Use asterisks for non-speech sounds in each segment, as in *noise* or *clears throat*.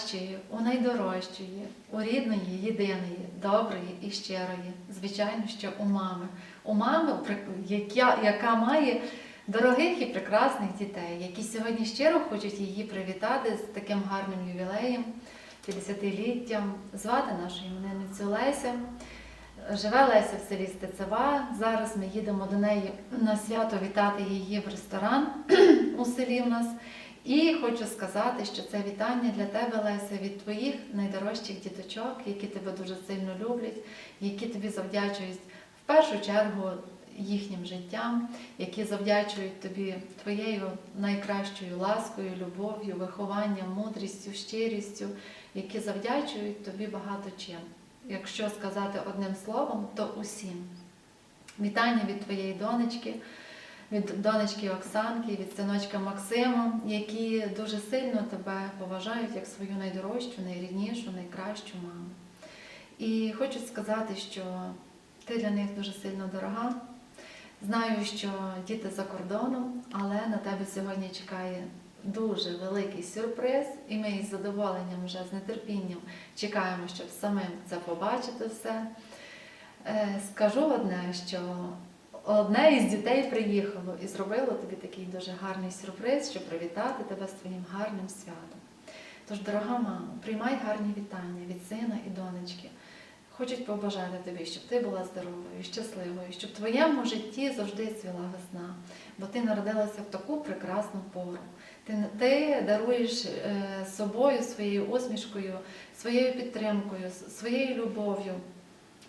Найкращої, у найдорожчої, у рідної, єдиної, доброї і щирої. Звичайно, що у мами. У мами, яка, яка має дорогих і прекрасних дітей, які сьогодні щиро хочуть її привітати з таким гарним ювілеєм, 50-літтям, звати нашу іменинницю Леся. Живе Леся в селі Стецева. Зараз ми їдемо до неї на свято вітати її в ресторан *clears throat* у селі в нас. І хочу сказати, що це вітання для тебе, Леся, від твоїх найдорожчих діточок, які тебе дуже сильно люблять, які тобі завдячують в першу чергу їхнім життям, які завдячують тобі твоєю найкращою ласкою, любов'ю, вихованням, мудрістю, щирістю, які завдячують тобі багато чим. Якщо сказати одним словом, то усім. Вітання від твоєї донечки, від донечки Оксанки, від синочка Максима, які дуже сильно тебе поважають як свою найдорожчу, найріднішу, найкращу маму. І хочу сказати, що ти для них дуже сильно дорога. Знаю, що діти за кордоном, але на тебе сьогодні чекає дуже великий сюрприз, і ми із задоволенням вже з нетерпінням чекаємо, щоб самим це побачити все. Е, Скажу одне, що одне із дітей приїхало і зробило тобі такий дуже гарний сюрприз, щоб привітати тебе з твоїм гарним святом. Тож, дорога мама, приймай гарні вітання від сина і донечки. Хочуть побажати тобі, щоб ти була здоровою, щасливою, щоб в твоєму житті завжди цвіла весна, бо ти народилася в таку прекрасну пору. Ти, ти даруєш е, собою, своєю усмішкою, своєю підтримкою, своєю любов'ю,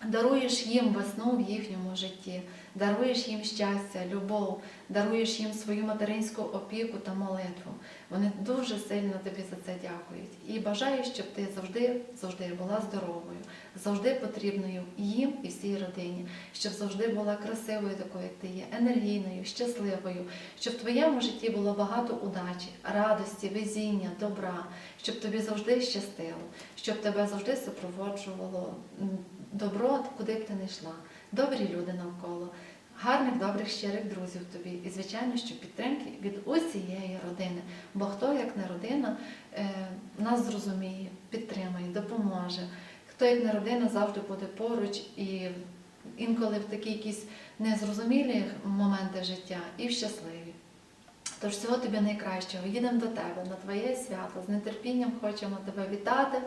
даруєш їм весну в їхньому житті, даруєш їм щастя, любов, даруєш їм свою материнську опіку та молитву. Вони дуже сильно тобі за це дякують. І бажаю, щоб ти завжди, завжди була здоровою, завжди потрібною їм і всій родині, щоб завжди була красивою такою, як ти є, енергійною, щасливою, щоб в твоєму житті було багато удачі, радості, везіння, добра, щоб тобі завжди щастило, щоб тебе завжди супроводжувало добро, куди б ти не йшла, добрі люди навколо. Гарних, добрих, щирих друзів тобі. І, звичайно, що підтримки від усієї родини. Бо хто, як не родина, е, нас зрозуміє, підтримає, допоможе. Хто, як не родина, завжди буде поруч і інколи в такі якісь незрозумілі моменти життя і в щасливі. Тож всього тобі найкращого. Їдемо до тебе на твоє свято. З нетерпінням хочемо тебе вітати.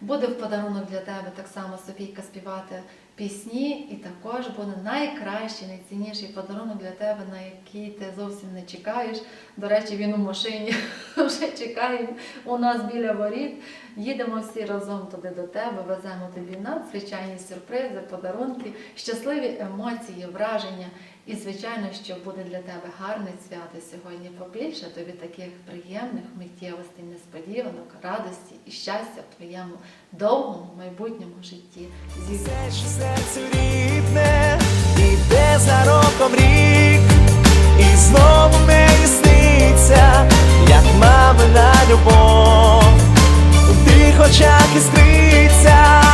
Буде в подарунок для тебе так само Софійка співати пісні, і також буде найкращий, найцінніший подарунок для тебе, на який ти зовсім не чекаєш. До речі, він у машині *laughs* вже чекає у нас біля воріт. Їдемо всі разом туди до тебе, веземо тобі надзвичайні сюрпризи, подарунки, щасливі емоції, враження. І, звичайно, що буде для тебе гарне свято сьогодні. Побільше тобі таких приємних миттєвостей, несподіванок, радості і щастя в твоєму довгому майбутньому житті. Зі серцю рідне, іде за роком рік, і знову мені сниться, як мамина любов, у тих очах іскриться.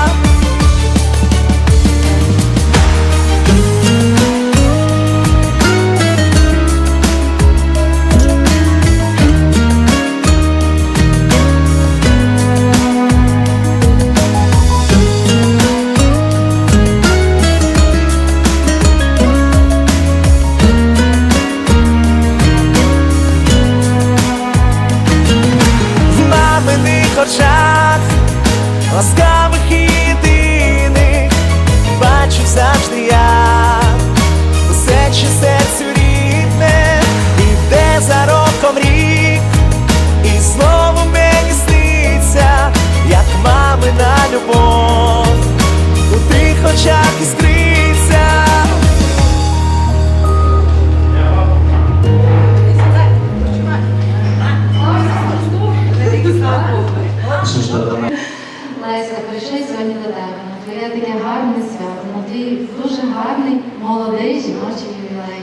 дуже гарний молодий жіночий ювілей,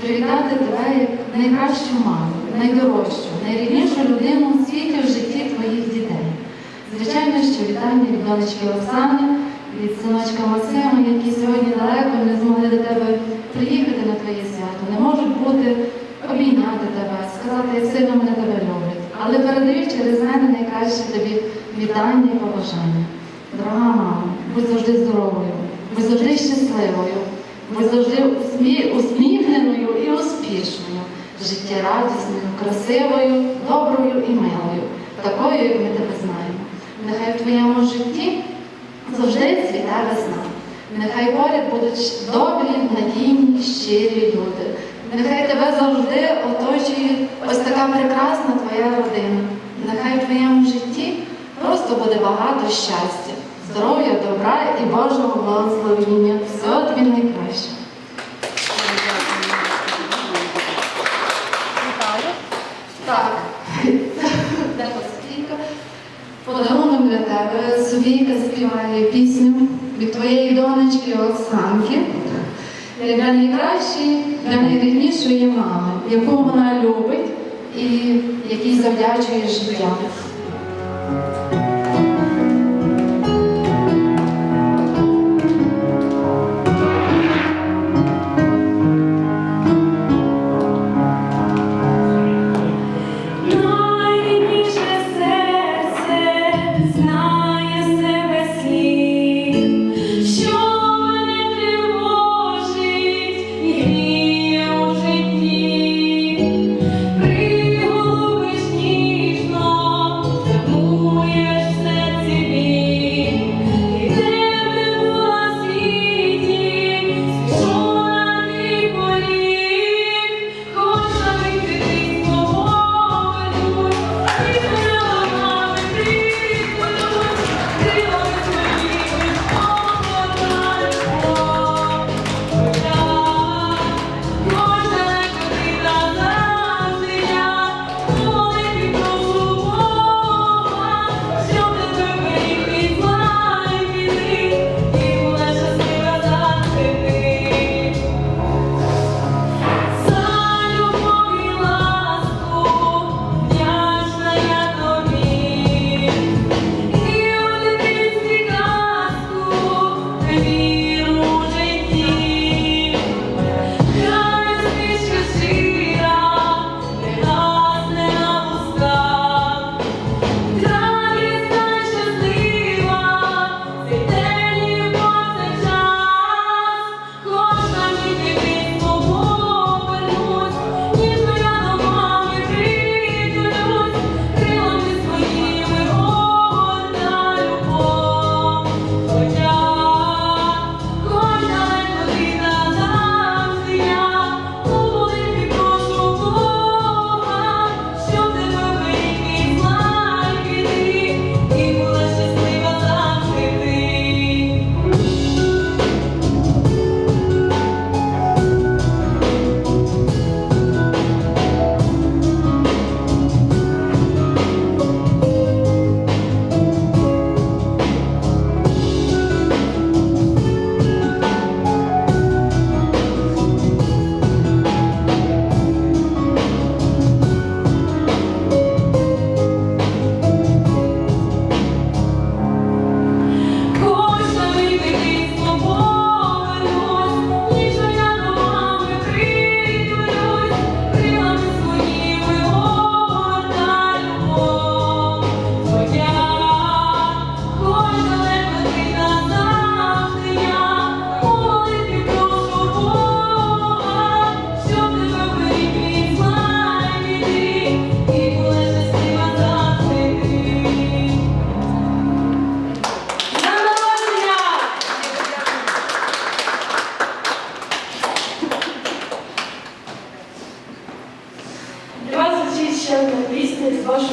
привітати тебе як найкращу маму, найдорожчу, найріднішу людину у світі в житті твоїх дітей. Звичайно, що вітання від донечки Оксани, від синочка Максима, які сьогодні далеко не змогли до тебе приїхати на твоє свято, не можуть бути, обійняти тебе, сказати, як сильно мене тебе люблять, але передають через мене найкраще тобі вітання і побажання. Дорога мама, будь завжди здоровою. Ви завжди щасливою, ви завжди усміхненою і успішною, життєрадісною, красивою, доброю і милою, такою, як ми тебе знаємо. Нехай в твоєму житті завжди цвіта весна. Нехай поряд будуть добрі, надійні, щирі люди. Нехай тебе завжди оточує ось така прекрасна твоя родина. Нехай в твоєму житті просто буде багато щастя здоров'я, добра і Божого благословіння. Всього тобі найкраще. Так, *laughs* де Софійка. Подарунок для тебе. Софійка співає пісню від твоєї донечки Оксанки. Е, для найкращої, для найріднішої мами, яку вона любить і якій завдячує життя.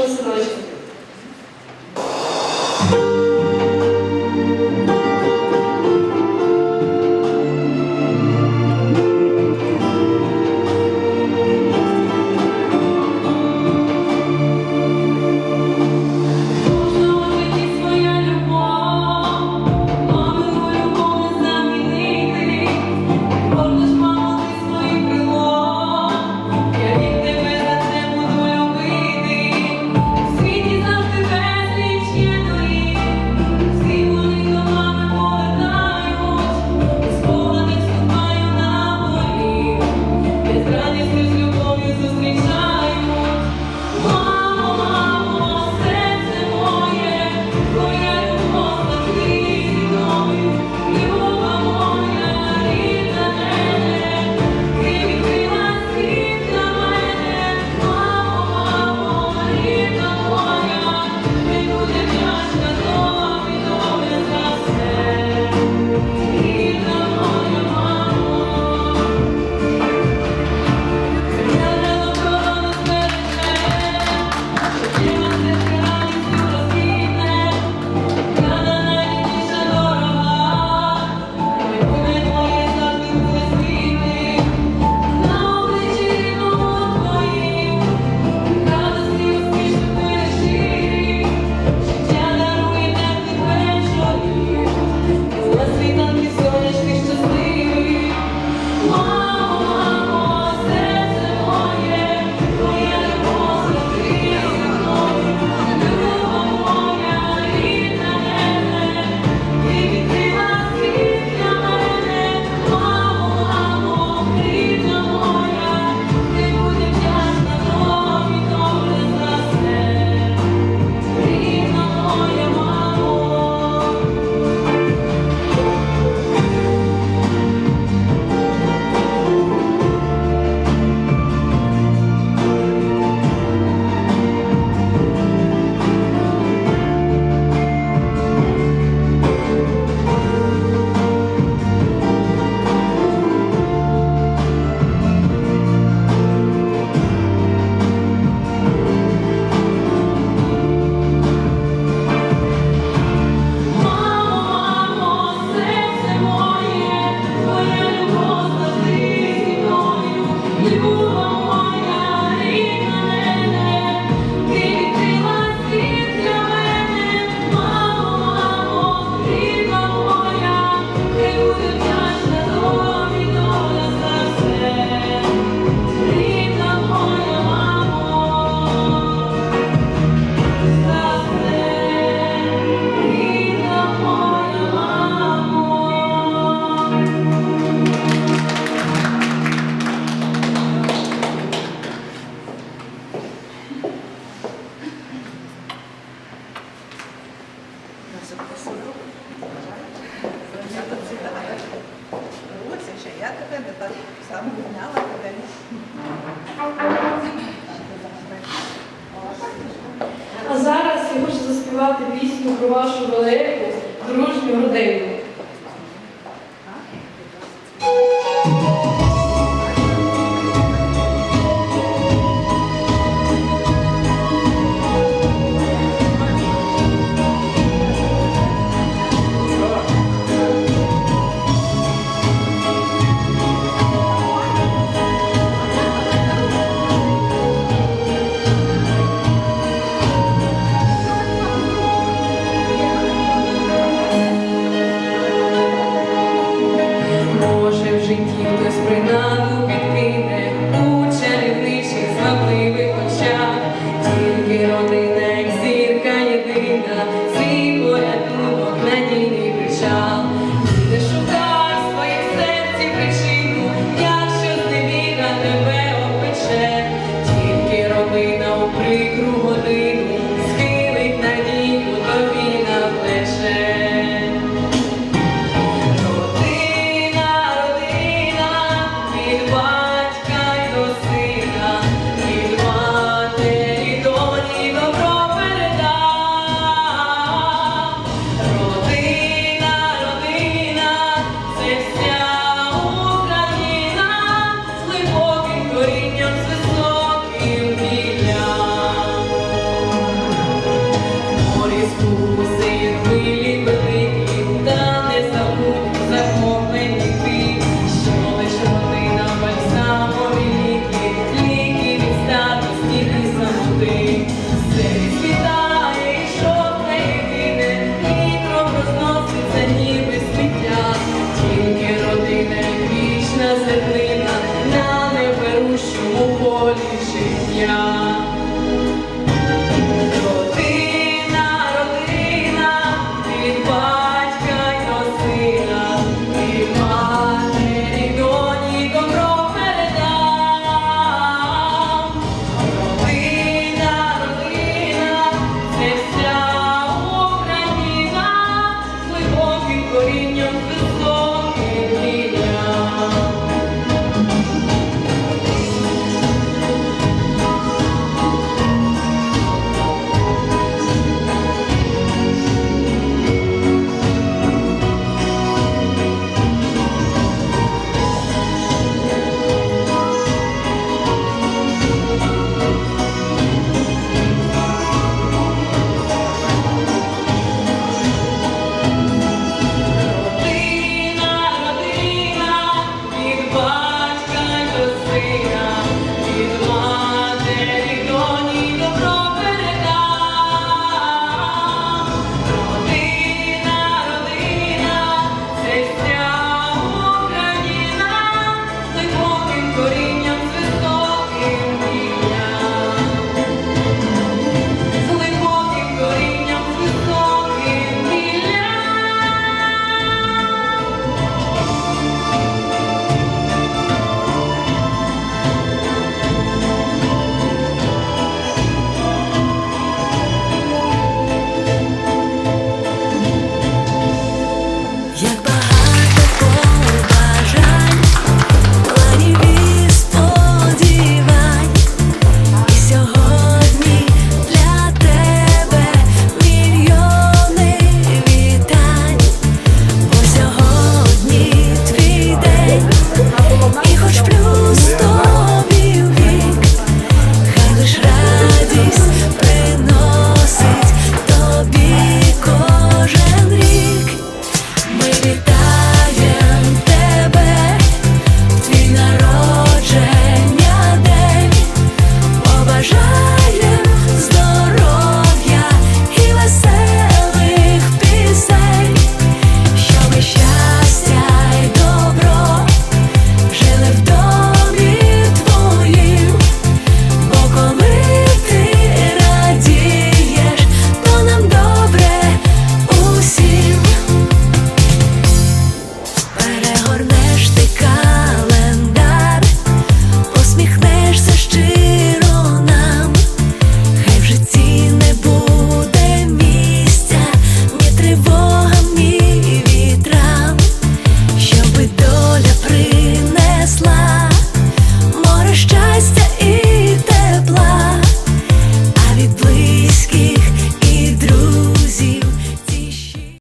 você hoje. кандидат сам вигнала академію. А зараз я хочу заспівати пісню про вашу велику дружню родину.